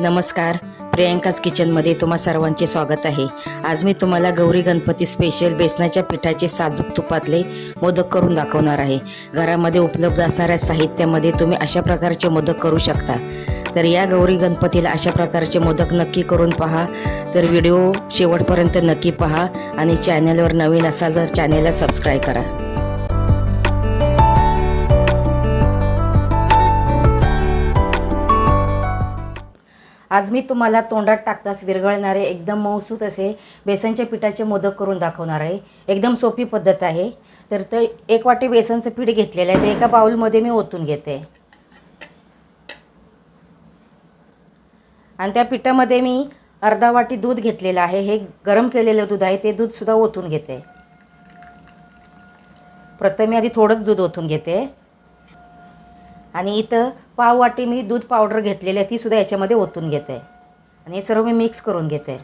नमस्कार. प्रियांकाच किचनमध्ये तुम्हा सर्वांचे स्वागत आहे. आज मी तुम्हाला गौरी गणपती स्पेशल बेसनाच्या पिठाचे साजूक तुपातले मोदक करून दाखवणार आहे. घरामध्ये उपलब्ध असणाऱ्या साहित्यामध्ये तुम्ही अशा प्रकारचे मोदक करू शकता. तर या गौरी गणपतीला अशा प्रकारचे मोदक नक्की करून पहा. तर व्हिडिओ शेवटपर्यंत नक्की पहा आणि चॅनलवर नवीन असाल तर चॅनेलला सबस्क्राईब करा. आज मी तुम्हाला तोंडात टाकताच विरघळणारे एकदम मऊसूत असे बेसनच्या पिठाचे मोदक करून दाखवणार आहे. एकदम सोपी पद्धत आहे. तर ते एक वाटी बेसनचं पीठ घेतलेलं आहे. ते एका बाऊलमध्ये मी ओतून घेते. आणि त्या पिठामध्ये मी अर्धा वाटी दूध घेतलेलं आहे. हे गरम केलेलं दूध आहे. ते दूधसुद्धा ओतून घेते. प्रथम मी आधी थोडंच दूध ओतून घेते. आणि इथं पाव वाटी मी दूध पावडर घेतलेली आहे तीसुद्धा याच्यामध्ये ओतून घेते. आणि हे सर्व मी मिक्स करून घेते.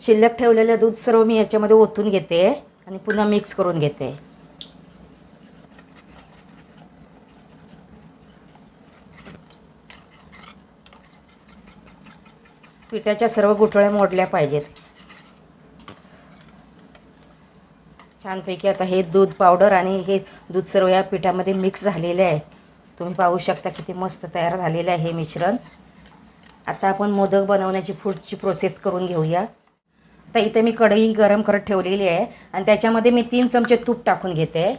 शिल्लक ठेवलेलं दूध सर्व मी याच्यामध्ये ओतून घेते आणि पुन्हा मिक्स करून घेते. पिठाच्या सर्व गुठळ्या मोडल्या पाहिजेत. छानपैकी आता हे दूध पावडर आणि हे दूध सर्व या पिठामध्ये मिक्स झालेले आहे. तुम्ही पाहू शकता किती मस्त तयार झालेलं आहे हे मिश्रण. आता आपण मोदक बनवण्याची पुढची प्रोसेस करून घेऊया. तर इथे मी कढई गरम करत ठेवलेली आहे आणि त्याच्यामध्ये मी तीन चमचे तूप टाकून घेते.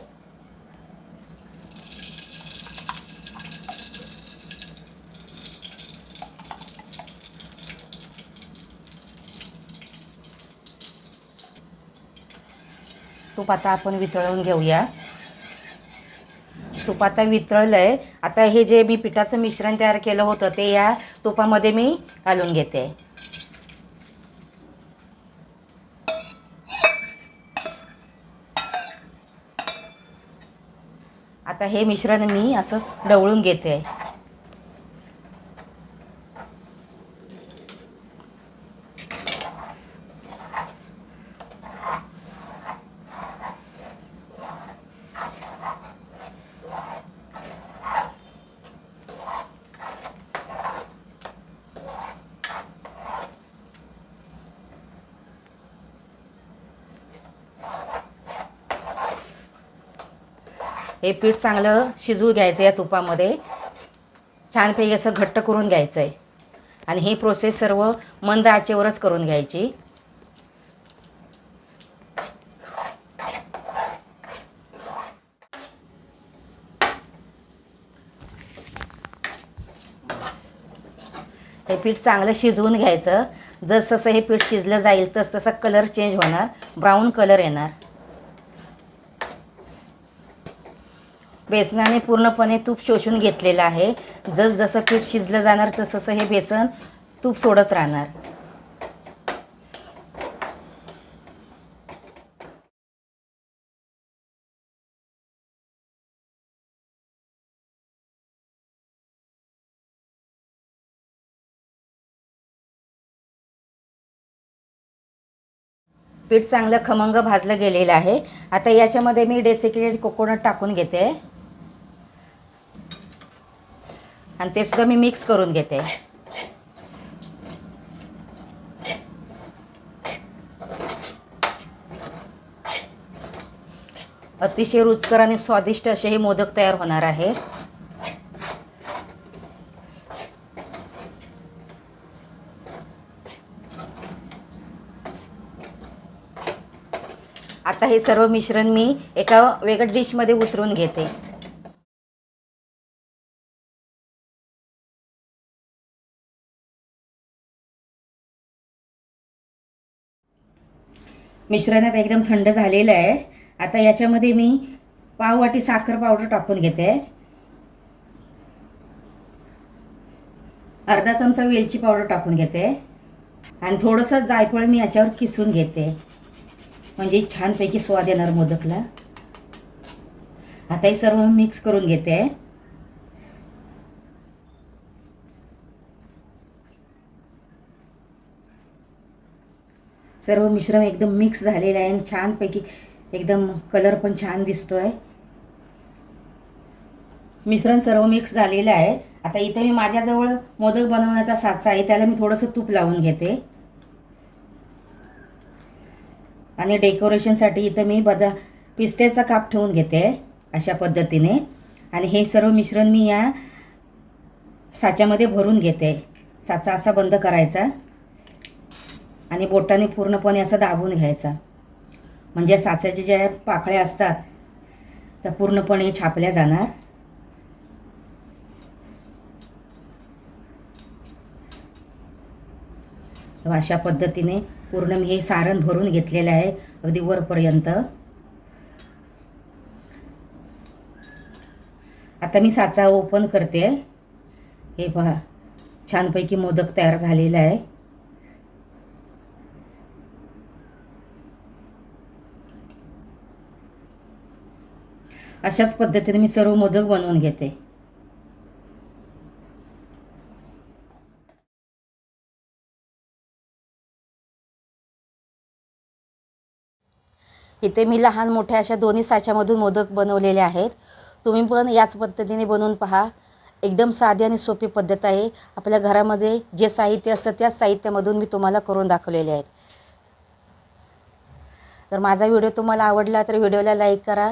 तूप आता आपण वितळवून घेऊया. तूप आता वितळलं आहे आता हे जे मी पिठाचं मिश्रण तयार केलं होतं ते या तुपामध्ये मी घालून घेते. आता हे मिश्रण मी असं ढवळून घेते. हे पीठ चांगलं शिजू घ्यायचं या तुपामध्ये. छानपैकी असं घट्ट करून घ्यायचं आहे आणि ही प्रोसेस सर्व मंद आचेवरच करून घ्यायची. हे पीठ चांगलं शिजवून घ्यायचं. जसं हे पीठ शिजलं जाईल तस तसा कलर चेंज होणार. ब्राऊन कलर येणार. बेसनाने पूर्णपणे तूप शोषून घेतलेलं आहे. जस जसं पीठ शिजलं जाणार तसंसं हे बेसन तूप सोडत राहणार. पीठ चांगलं खमंग भाजलं गेलेलं आहे. आता याच्यामध्ये मी डेसिकेटेड कोकोनट टाकून घेते. आणि ते सुद्धा मी मिक्स करून घेते. अतिशय रुचकर आणि स्वादिष्ट असे हे मोदक तयार होणार आहे. आता हे सर्व मिश्रण मी एका वेगळ्या डिशमध्ये उतरून घेते. मिश्रण आता एकदम थंड झालेलं आहे. आता याच्यामध्ये मी पाव वाटी साखर पावडर टाकून घेते. अर्धा चमचा वेलची पावडर टाकून घेते. आणि थोडंसं जायफळ मी याच्यावर किसून घेते. म्हणजे छानपैकी स्वाद येणार मोदकला. आता हे सर्व मिक्स करून घेते. सर्व मिश्रण एकदम मिक्स झालेलं आहे आणि छानपैकी एकदम कलर पण छान दिसतो आहे मिश्रण सर्व मिक्स झालेलं आहे. आता इथे मी माझ्याजवळ मोदक बनवण्याचा साचा आहे त्याला मी थोडंसं तूप लावून घेते. आणि डेकोरेशनसाठी इथं मी बदा पिस्त्याचा काप ठेवून घेते अशा पद्धतीने. आणि हे सर्व मिश्रण मी या साच्यामध्ये भरून घेते. साचा असा बंद करायचा. आणि बोटाने पूर्णपणे असं दाबून घ्यायचा. म्हणजे साच्याच्या ज्या पाकळ्या असतात त्या पूर्णपणे छापल्या जाणार. अशा पद्धतीने पूर्ण मी हे सारण भरून घेतलेलं आहे अगदी वरपर्यंत. आता मी साचा ओपन करते. हे पहा छानपैकी मोदक तयार झालेला आहे. अशाच पद्धतीने मी सर्व मोदक बनवून घेते. इथे मी लहान मोठ्या अशा दोन्ही साच्यामधून मोदक बनवलेले आहेत. तुम्ही पण याच पद्धतीने बनवून पहा. एकदम साधी आणि सोपी पद्धत आहे. आपल्या घरामध्ये जे साहित्य असतं त्याच साहित्यामधून मी तुम्हाला करून दाखवलेले आहेत. तर माझा व्हिडिओ तुम्हाला आवडला तर व्हिडिओला लाईक करा.